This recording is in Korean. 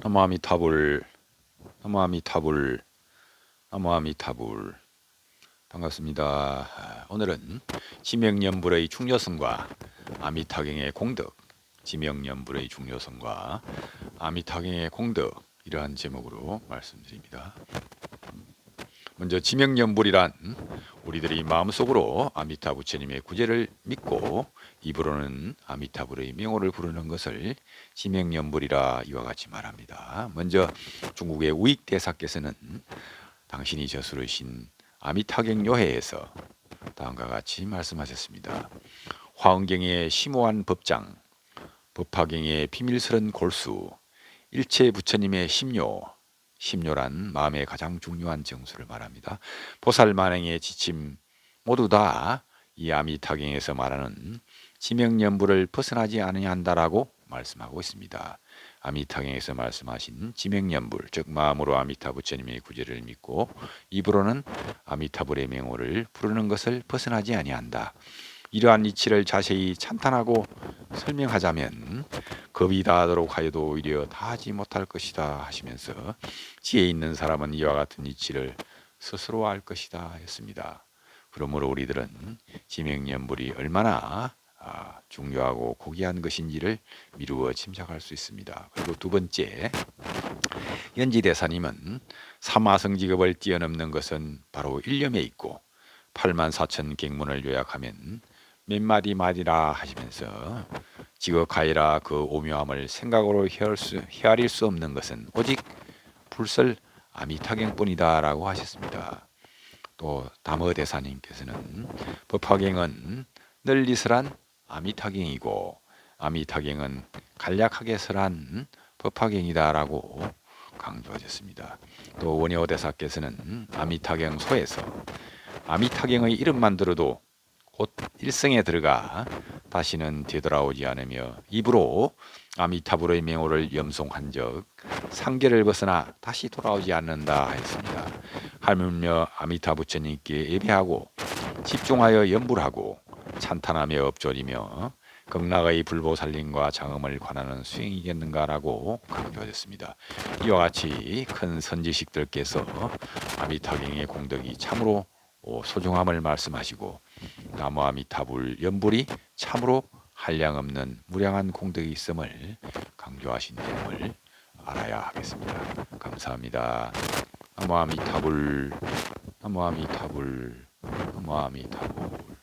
나무아미타불 나무아미타불 나무아미타불 반갑습니다. 아, 오늘은 지명연불의 중요성과 아미타경의 공덕 지명연불의 중요성과 아미타경의 공덕 이러한 제목으로 말씀드립니다. 먼저 지명연불이란 우리들이 마음속으로 아미타 부처님의 구제를 믿고 입으로는 아미타불의 명호를 부르는 것을 지명연불이라 이와 같이 말합니다. 먼저 중국의 우익 대사께서는 당신이 저수르신 아미타경 요해에서 다음과 같이 말씀하셨습니다. 화엄경의 심오한 법장, 법화경의 비밀스런 골수, 일체 부처님의 심요, 심요란 마음의 가장 중요한 정수를 말합니다. 보살 만행의 지침 모두 다 이 아미타경에서 말하는 지명연부를 벗어나지 아니한다라고 말씀하고 있습니다. 아미타경에서 말씀하신 지명연불 즉 마음으로 아미타 부처님의 구제를 믿고 입으로는 아미타불의 명호를 부르는 것을 벗어나지 아니한다. 이러한 이치를 자세히 찬탄하고 설명하자면 겁이 다하도록 하여도 오히려 다 하지 못할 것이다 하시면서 지혜 있는 사람은 이와 같은 이치를 스스로 알 것이다 했습니다. 그러므로 우리들은 지명연불이 얼마나 아, 중요하고 고귀한 것인지를 미루어 짐작할 수 있습니다. 그리고 두 번째, 연지 대사님은 사마성 직업을 뛰어넘는 것은 바로 일념에 있고 8만 4천 객문을 요약하면 몇 마디 말이라 하시면서 지극하이라 그 오묘함을 생각으로 헤아릴 수, 헤아릴 수 없는 것은 오직 불설 아미타경뿐이다라고 하셨습니다. 또 담어 대사님께서는 법화경은 널리설한 아미타경이고 아미타경은 간략하게 설한 법화경이다라고 강조하셨습니다. 또 원효 대사께서는 아미타경 소에서 아미타경의 이름만 들어도 곧 일성에 들어가 다시는 되돌아오지 않으며 입으로 아미타불의 명호를 염송한 적 상계를 벗어나 다시 돌아오지 않는다 했습니다. 하물며 아미타 부처님께 예배하고 집중하여 연불하고 찬탄하며 엎조리며 극락의 불보살림과 장엄을 관하는 수행이겠는가라고 강조하셨습니다. 이와 같이 큰 선지식들께서 아미타경의 공덕이 참으로 소중함을 말씀하시고 나무 아미타불 연불이 참으로 한량없는 무량한 공덕이 있음을 강조하신 내용을 알아야 하겠습니다. 감사합니다. 나무 아미타불 나무 아미타불 나무 아미타불